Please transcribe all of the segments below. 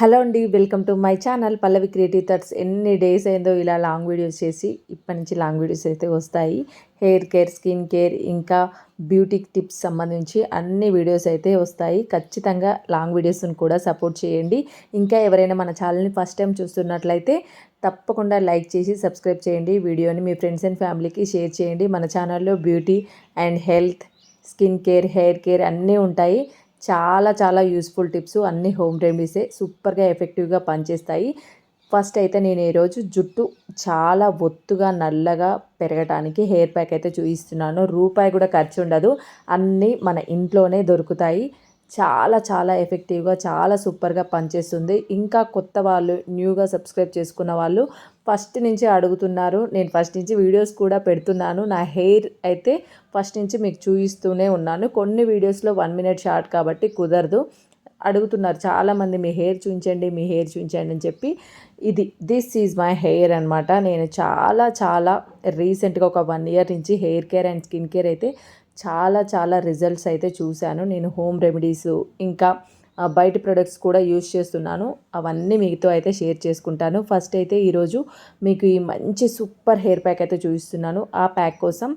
Hello అండి welcome to my channel Pallavi creative thoughts ఎన్ని days అయిందో ఇలా లాంగ్ వీడియోస్ చేసి ఇప్పటి నుంచి లాంగ్ వీడియోస్ అయితే వస్తాయి. హెయిర్ కేర్ స్కిన్ కేర్ ఇంకా బ్యూటీ టిప్స్ సంబంధించి అన్ని వీడియోస్ అయితే వస్తాయి. ఖచ్చితంగా లాంగ్ వీడియోస్ని కూడా సపోర్ట్ చేయండి. ఇంకా ఎవరైనా మన ఛానల్ని ఫస్ట్ టైం చూస్తున్నట్లయితే తప్పకుండా లైక్ చేసి సబ్స్క్రైబ్ చేయండి. వీడియోని మీ ఫ్రెండ్స్ అండ్ ఫ్యామిలీకి షేర్ చేయండి. మన ఛానల్లో beauty and health skin care hair care అన్నీ ఉంటాయి. చాలా చాలా యూస్ఫుల్ టిప్స్ అన్ని హోమ్ రెమెడీసే సూపర్గా ఎఫెక్టివ్గా పనిచేస్తాయి. ఫస్ట్ అయితే నేను ఈరోజు జుట్టు చాలా ఒత్తుగా నల్లగా పెరగటానికి హెయిర్ ప్యాక్ అయితే చూపిస్తున్నాను రూపాయి కూడా ఖర్చు ఉండదు. అన్నీ మన ఇంట్లోనే దొరుకుతాయి. చాలా చాలా ఎఫెక్టివ్గా చాలా సూపర్గా పనిచేస్తుంది. ఇంకా కొత్త వాళ్ళు న్యూగా సబ్స్క్రైబ్ చేసుకున్న వాళ్ళు ఫస్ట్ నుంచి అడుగుతున్నారు. నేను ఫస్ట్ నుంచి వీడియోస్ కూడా పెడుతున్నాను. నా హెయిర్ అయితే ఫస్ట్ నుంచి మీకు చూపిస్తూనే ఉన్నాను. కొన్ని వీడియోస్లో వన్ మినిట్ షార్ట్ కాబట్టి కుదరదు. అడుగుతున్నారు చాలామంది మీ హెయిర్ చూపించండి మీ హెయిర్ చూపించండి అని చెప్పి. ఇది దిస్ ఈజ్ మై హెయిర్ అనమాట నేను చాలా చాలా రీసెంట్గా ఒక వన్ ఇయర్ నుంచి hair care and skin care అయితే చాలా చాలా రిజల్ట్స్ అయితే చూశాను. నేను హోమ్ రెమెడీస్ ఇంకా బయట ప్రొడక్ట్స్ కూడా యూజ్ చేస్తున్నాను. అవన్నీ మీతో అయితే షేర్ చేసుకుంటాను. ఫస్ట్ అయితే ఈరోజు మీకు ఈ మంచి సూపర్ హెయిర్ ప్యాక్ అయితే చూపిస్తున్నాను. ఆ ప్యాక్ కోసం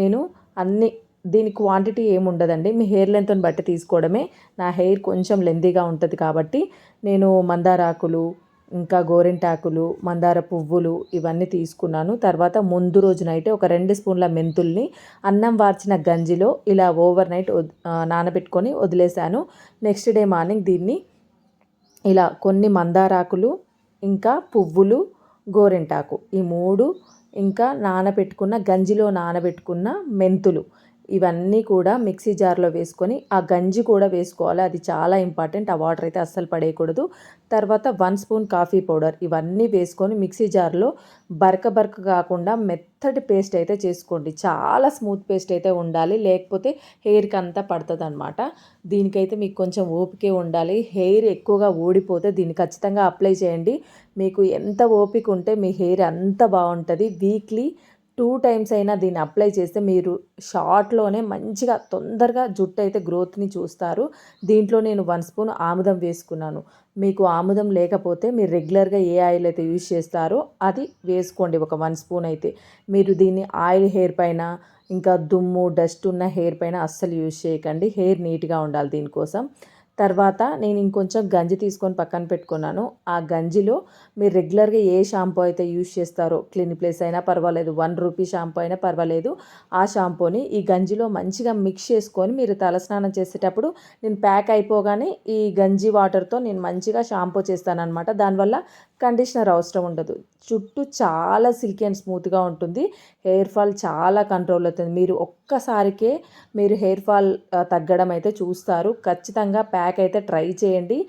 నేను అన్ని దీని క్వాంటిటీ ఏముండదండి. మీ హెయిర్ లెంత్ని బట్టి తీసుకోవడమే. నా హెయిర్ కొంచెం లెందీగా ఉంటుంది కాబట్టి నేను మందారాకులు ఇంకా గోరింటాకులు మందార పువ్వులు ఇవన్నీ తీసుకున్నాను. తర్వాత ముందు రోజు నైట్ ఒక రెండు స్పూన్ల మెంతుల్ని అన్నం వార్చిన గంజిలో ఇలా ఓవర్ నైట్ నానబెట్టుకొని వదిలేశాను. నెక్స్ట్ డే మార్నింగ్ దీన్ని ఇలా కొన్ని మందారాకులు ఇంకా పువ్వులు గోరింటాకు ఈ మూడు ఇంకా నానబెట్టుకున్న గంజిలో నానబెట్టుకున్న మెంతులు ఇవన్నీ కూడా మిక్సీ జార్లో వేసుకొని ఆ గంజి కూడా వేసుకోవాలి. అది చాలా ఇంపార్టెంట్. ఆ వాటర్ అయితే అస్సలు పడేయకూడదు. తర్వాత వన్ స్పూన్ కాఫీ పౌడర్. ఇవన్నీ వేసుకొని మిక్సీ జార్లో బరక బరక కాకుండా మెత్తటి పేస్ట్ అయితే చేసుకోండి. చాలా స్మూత్ పేస్ట్ అయితే ఉండాలి. లేకపోతే హెయిర్కి అంతా పడుతుంది అనమాట దీనికైతే మీకు కొంచెం ఓపికే ఉండాలి. హెయిర్ ఎక్కువగా ఊడిపోతే దీన్ని ఖచ్చితంగా అప్లై చేయండి. మీకు ఎంత ఓపిక ఉంటే మీ హెయిర్ అంత బాగుంటుంది. వీక్లీ టూ టైమ్స్ అయినా దీన్ని అప్లై చేస్తే మీరు షార్ట్లోనే మంచిగా తొందరగా జుట్టు అయితే గ్రోత్ని చూస్తారు. దీంట్లో నేను వన్ స్పూన్ ఆముదం వేసుకున్నాను. మీకు ఆముదం లేకపోతే మీరు రెగ్యులర్గా ఏ ఆయిల్ అయితే యూజ్ చేస్తారో అది వేసుకోండి ఒక వన్ స్పూన్ అయితే. మీరు దీన్ని ఆయిల్ హెయిర్ పైన ఇంకా దుమ్ము డస్ట్ ఉన్న హెయిర్ పైన అస్సలు యూజ్ చేయకండి. హెయిర్ నీట్గా ఉండాలి దీనికోసం. తర్వాత నేను ఇంకొంచెం గంజి తీసుకొని పక్కన పెట్టుకున్నాను. ఆ గంజిలో మీరు రెగ్యులర్గా ఏ షాంపూ అయితే యూజ్ చేస్తారో క్లీన్ ప్లేస్ అయినా పర్వాలేదు వన్ రూపీ షాంపూ అయినా పర్వాలేదు ఆ షాంపూని ఈ గంజిలో మంచిగా మిక్స్ చేసుకొని మీరు తలస్నానం చేసేటప్పుడు నేను ప్యాక్ అయిపోగానే ఈ గంజి వాటర్తో నేను మంచిగా షాంపూ చేస్తానన్నమాట. దానివల్ల కండిషనర్ అవసరం ఉండదు. చుట్టూ చాలా సిల్కీ అండ్ స్మూత్గా ఉంటుంది. హెయిర్ ఫాల్ చాలా కంట్రోల్ అవుతుంది. మీరు ఒక్కసారికే మీరు హెయిర్ ఫాల్ తగ్గడం అయితే చూస్తారు. ఖచ్చితంగా ప్యాక్ అయితే ట్రై చేయండి.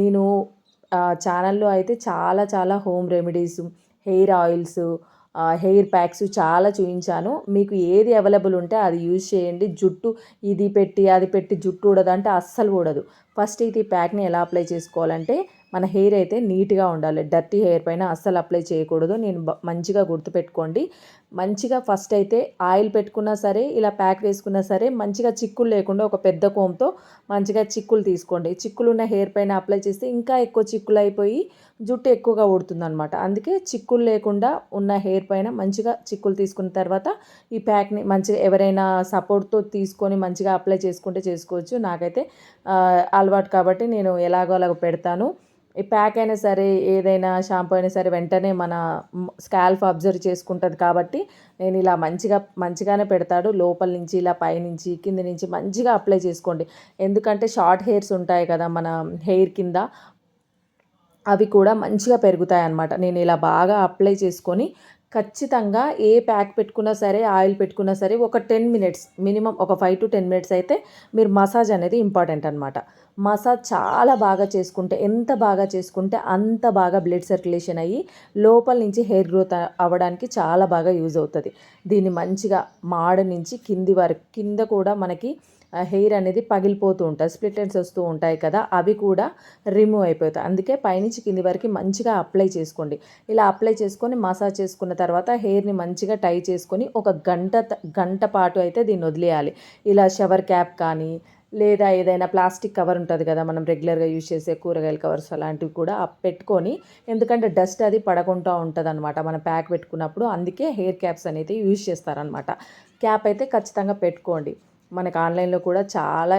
నేను ఛానల్లో అయితే చాలా చాలా home remedies hair oils hair packs చాలా చూపించాను మీకు ఏది అవైలబుల్ ఉంటే అది యూజ్ చేయండి. జుట్టు ఇది పెట్టి అది పెట్టి జుట్టు ఊడదంటే అస్సలు ఊడదు. ఫస్ట్ ఇది ప్యాక్ని ఎలా అప్లై చేసుకోవాలంటే మన హెయిర్ అయితే నీట్గా ఉండాలి. డర్టీ హెయిర్ పైన అస్సలు అప్లై చేయకూడదు. నేను మంచిగా గుర్తుపెట్టుకోండి. మంచిగా ఫస్ట్ అయితే ఆయిల్ పెట్టుకున్నా సరే ఇలా ప్యాక్ వేసుకున్నా సరే మంచిగా చిక్కులు లేకుండా ఒక పెద్ద కోమ్తో మంచిగా చిక్కులు తీసుకోండి. చిక్కులు ఉన్న హెయిర్ పైన అప్లై చేస్తే ఇంకా ఎక్కువ చిక్కులు అయిపోయి జుట్టు ఎక్కువగా ఊడుతుందనమాట అందుకే చిక్కులు లేకుండా ఉన్న హెయిర్ పైన మంచిగా చిక్కులు తీసుకున్న తర్వాత ఈ ప్యాక్ని మంచిగా ఎవరైనా సపోర్ట్తో తీసుకొని మంచిగా అప్లై చేసుకుంటే చేసుకోవచ్చు. నాకైతే అలవాటు కాబట్టి నేను ఎలాగో అలాగ పెడతాను. ఈ ప్యాక్ అయినా సరే ఏదైనా షాంపూ అయినా సరే వెంటనే మన స్కాల్ఫ్ అబ్జర్వ్ చేసుకుంటుంది కాబట్టి నేను ఇలా మంచిగా మంచిగానే పెడతాడు. లోపల నుంచి ఇలా పైనుంచి కింద నుంచి మంచిగా అప్లై చేసుకోండి. ఎందుకంటే షార్ట్ హెయిర్స్ ఉంటాయి కదా మన హెయిర్ కింద అవి కూడా మంచిగా పెరుగుతాయి అన్నమాట నేను ఇలా బాగా అప్లై చేసుకొని ఖచ్చితంగా ఏ ప్యాక్ పెట్టుకున్నా సరే ఆయిల్ పెట్టుకున్నా సరే ఒక టెన్ మినిట్స్ మినిమం ఒక ఫైవ్ టు టెన్ మినిట్స్ అయితే మీరు మసాజ్ అనేది ఇంపార్టెంట్ అనమాట మసాజ్ చాలా బాగా చేసుకుంటే ఎంత బాగా చేసుకుంటే అంత బాగా బ్లడ్ సర్క్యులేషన్ అయ్యి లోపల నుంచి హెయిర్ గ్రోత్ అవ్వడానికి చాలా బాగా యూజ్ అవుతుంది. దీన్ని మంచిగా మాడ నుంచి కింది వరకు కింద కూడా మనకి హెయిర్ అనేది పగిలిపోతూ ఉంటాయి స్ప్లిట్ ఎండ్స్ వస్తూ ఉంటాయి కదా అవి కూడా రిమూవ్ అయిపోతాయి. అందుకే పైనుంచి కింది వరకు మంచిగా అప్లై చేసుకోండి. ఇలా అప్లై చేసుకొని మసాజ్ చేసుకున్న తర్వాత హెయిర్ని మంచిగా టై చేసుకొని ఒక గంట గంట పాటు అయితే దీన్ని వదిలేయాలి. ఇలా షవర్ క్యాప్ కానీ లేదా ఏదైనా ప్లాస్టిక్ కవర్ ఉంటుంది కదా మనం రెగ్యులర్గా యూజ్ చేసే కూరగాయల కవర్స్ అలాంటివి కూడా పెట్టుకొని ఎందుకంటే డస్ట్ అది పడకుండా ఉంటుంది అనమాట మనం ప్యాక్ పెట్టుకున్నప్పుడు అందుకే హెయిర్ క్యాప్స్ అనేది యూజ్ చేస్తారనమాట క్యాప్ అయితే ఖచ్చితంగా పెట్టుకోండి. మనకు ఆన్లైన్లో కూడా చాలా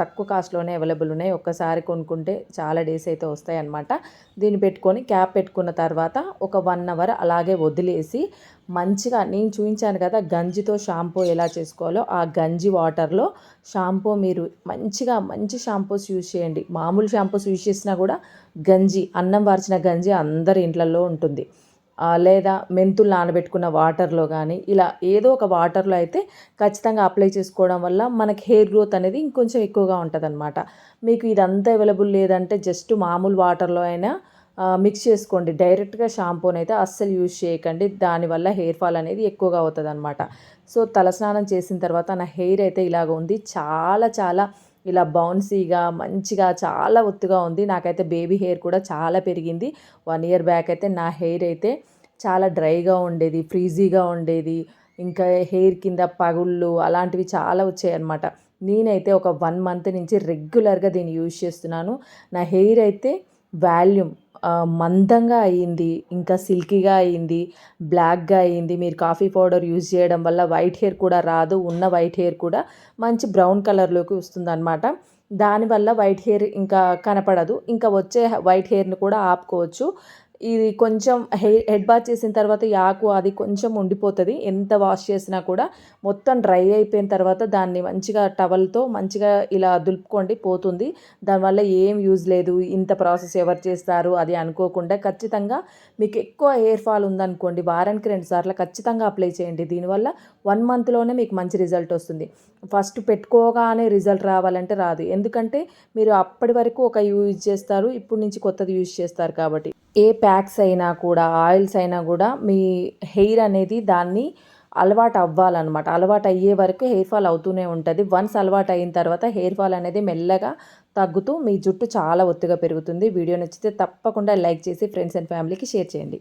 తక్కువ కాస్ట్లోనే అవైలబుల్ ఉన్నాయి. ఒక్కసారి కొనుక్కుంటే చాలా డేస్ అయితే వస్తాయి అన్నమాట దీన్ని పెట్టుకొని క్యాప్ పెట్టుకున్న తర్వాత ఒక వన్ అవర్ అలాగే వదిలేసి మంచిగా నేను చూపించాను కదా గంజితో షాంపూ ఎలా చేసుకోవాలో ఆ గంజి వాటర్లో షాంపూ మీరు మంచిగా మంచి షాంపూస్ యూజ్ చేయండి. మామూలు షాంపూస్ యూజ్ చేసినా కూడా గంజి అన్నం వార్చిన గంజి అందరి ఇంట్లలో ఉంటుంది. లేదా మెంతులు నానబెట్టుకున్న వాటర్లో కానీ ఇలా ఏదో ఒక వాటర్లో అయితే ఖచ్చితంగా అప్లై చేసుకోవడం వల్ల మనకి హెయిర్ గ్రోత్ అనేది ఇంకొంచెం ఎక్కువగా ఉంటుంది అనమాట మీకు ఇదంతా అవైలబుల్ లేదంటే జస్ట్ మామూలు వాటర్లో అయినా మిక్స్ చేసుకోండి. డైరెక్ట్గా షాంపూని అయితే అస్సలు యూజ్ చేయకండి. దానివల్ల హెయిర్ ఫాల్ అనేది ఎక్కువగా అవుతుంది అనమాట సో తలస్నానం చేసిన తర్వాత నా హెయిర్ అయితే ఇలాగ ఉంది. చాలా చాలా ఇలా బౌన్సీగా మంచిగా చాలా ఒత్తుగా ఉంది. నాకైతే బేబీ హెయిర్ కూడా చాలా పెరిగింది. వన్ ఇయర్ బ్యాక్ అయితే నా హెయిర్ అయితే చాలా డ్రైగా ఉండేది ఫ్రీజీగా ఉండేది. ఇంకా హెయిర్ కింద పగుళ్ళు అలాంటివి చాలా వచ్చాయన్నమాట. నేనైతే ఒక వన్ మంత్ నుంచి రెగ్యులర్గా దీన్ని యూజ్ చేస్తున్నాను. నా హెయిర్ అయితే వాల్యూమ్ మందంగా అయ్యింది ఇంకా సిల్కీగా అయ్యింది బ్లాక్గా అయ్యింది మీరు కాఫీ పౌడర్ యూజ్ చేయడం వల్ల వైట్ హెయిర్ కూడా రాదు ఉన్న వైట్ హెయిర్ కూడా మంచి బ్రౌన్ కలర్లోకి వస్తుంది అనమాట దానివల్ల వైట్ హెయిర్ ఇంకా కనపడదు. ఇంకా వచ్చే వైట్ హెయిర్ని కూడా ఆపుకోవచ్చు. ఇది కొంచెం హెయిర్ హెడ్ బాత్ చేసిన తర్వాత ఈ ఆకు అది కొంచెం ఉండిపోతుంది. ఎంత వాష్ చేసినా కూడా మొత్తం డ్రై అయిపోయిన తర్వాత దాన్ని మంచిగా టవల్తో మంచిగా ఇలా దులుపుకోండి పోతుంది. దానివల్ల ఏం యూజ్ లేదు. ఇంత ప్రాసెస్ ఎవరు చేస్తారు అది అనుకోకుండా ఖచ్చితంగా మీకు ఎక్కువ హెయిర్ ఫాల్ ఉందనుకోండి వారానికి రెండు సార్లు ఖచ్చితంగా అప్లై చేయండి. దీనివల్ల వన్ మంత్లోనే మీకు మంచి రిజల్ట్ వస్తుంది. ఫస్ట్ పెట్టుకోగానే రిజల్ట్ రావాలంటే రాదు. ఎందుకంటే మీరు అప్పటి వరకు ఒక యూజ్ చేస్తారు ఇప్పుడు నుంచి కొత్తది యూజ్ చేస్తారు కాబట్టి. ఏ ప్యాక్స్ అయినా కూడా ఆయిల్స్ అయినా కూడా మీ హెయిర్ అనేది దాన్ని అలవాటు అవ్వాలన్నమాట. అలవాటు అయ్యే వరకు హెయిర్ ఫాల్ అవుతూనే ఉంటుంది. వన్స్ అలవాటు అయిన తర్వాత హెయిర్ ఫాల్ అనేది మెల్లగా తగ్గుతూ మీ జుట్టు చాలా ఒత్తుగా పెరుగుతుంది. వీడియో నచ్చితే తప్పకుండా లైక్ చేసి ఫ్రెండ్స్ అండ్ ఫ్యామిలీకి షేర్ చేయండి.